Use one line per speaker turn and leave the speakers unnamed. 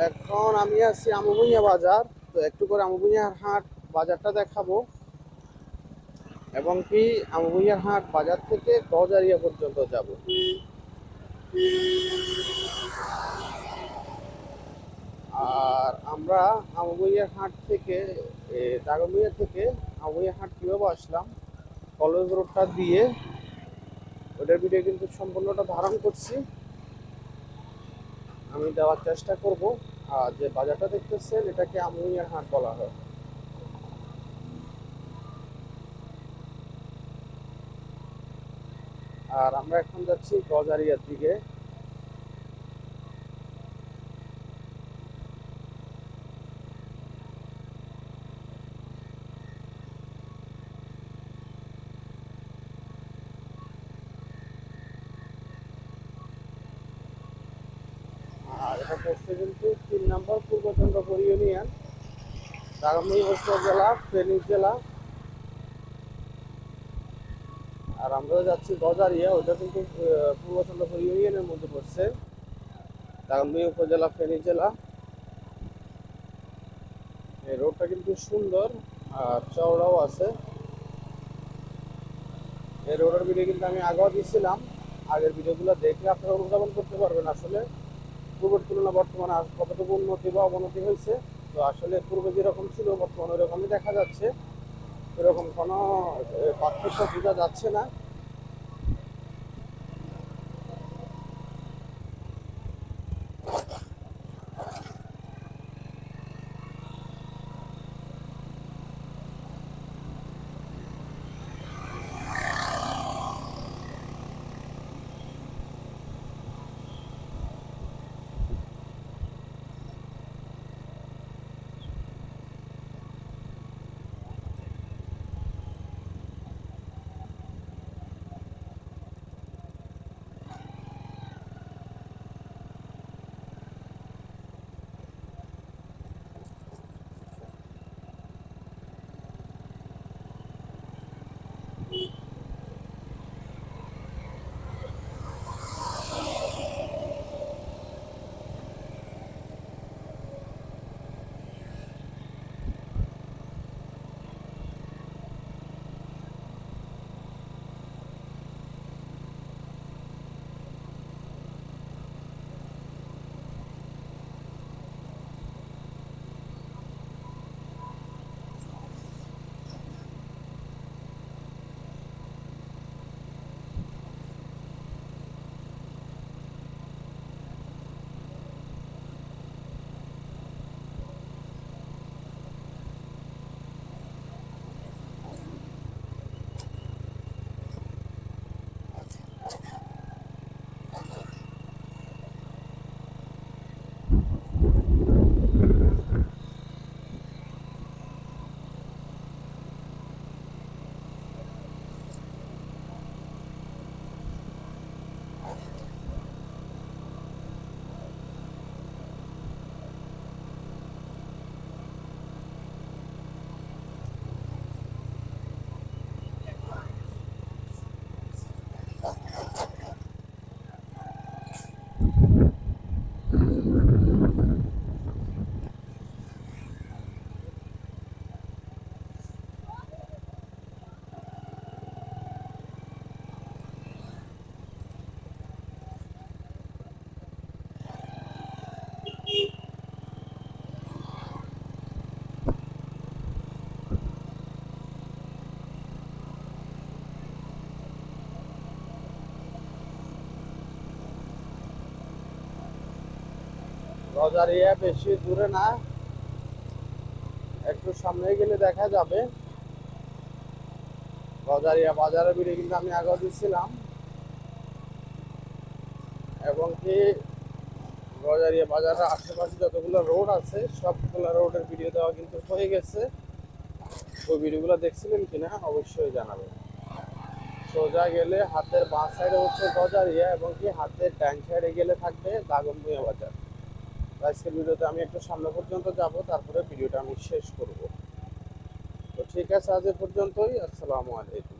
এখন আমি আছি আমুবুইয়া বাজার, তো একটু করে আমুবুইয়ার হাট বাজারটা দেখাবো। এবং কি আমুবুইয়ার হাট বাজার থেকে গজারিয়া পর্যন্ত যাব। আর আমরা আমুবুইয়ার হাট থেকে দাগমিয়া থেকে আমুবুইয়া হাট কীভাবে আসলাম, কলেজ রোডটা দিয়ে, ওটার ভিডিও কিন্তু সম্পূর্ণটা ধারণ করছি। আমি দেওয়ার চেষ্টা করব। আর যে বাজারটা দেখতেছেন, এটাকে আমুইয়ার হাট বলা হয়। আর আমরা এখন যাচ্ছি গজারিয়ার দিকে। এটা পড়ছে কিন্তু তিন নম্বর পূর্ব চন্দ্রপুর ইউনিয়ন রাগামী উপজেলা ফেনী জেলা। আর আমরা যাচ্ছি গজারিয়া ওটা কিন্তু আহ, পূর্ব চন্দ্রপুর ইউনিয়নের মধ্যে পড়ছে। রাগামী উপজেলা ফেনী জেলা। এই রোডটা কিন্তু সুন্দর আর চওড়াও আছে। এই রোডের ভিডিও কিন্তু আমি আগেও দিয়েছিলাম আগের ভিডিওগুলো দেখলে আপনারা অনুধাবন করতে পারবেন আসলে। পূর্বের তুলনা বর্তমানে কতটুকু উন্নতি বা অবনতি হয়েছে? তো আসলে পূর্বে যেরকম ছিল, বর্তমানে ওরকমই দেখা যাচ্ছে। এরকম কোনো পার্থক্য বোঝা যাচ্ছে না। ハハハ。রজারিয়া বেশি দূরে না। একটু সামনে গেলে দেখা যাবে। রজারিয়া বাজারের ভিড়ে কিন্তু আমি আগে দিচ্ছিলাম এবং কি রজারিয়া বাজারের আশেপাশে যতগুলো রোড আছে, সবগুলো রোডের ভিডিও দেওয়া কিন্তু হয়ে গেছে। ওই ভিডিওগুলো দেখছিলেন কিনা অবশ্যই জানাবেন। সোজা গেলে হাতের বাঁ সাইডে হচ্ছে গজারিয়া এবং কি হাতের ডান সাইডে গেলে থাকবে দাগনভূঞা বাজার। আজকের ভিডিওতে আমি একটু সামনে পর্যন্ত যাব, তারপরে ভিডিওটা আমি শেষ করব। তো ঠিক আছে, আজ পর্যন্তই। আসসালামু আলাইকুম।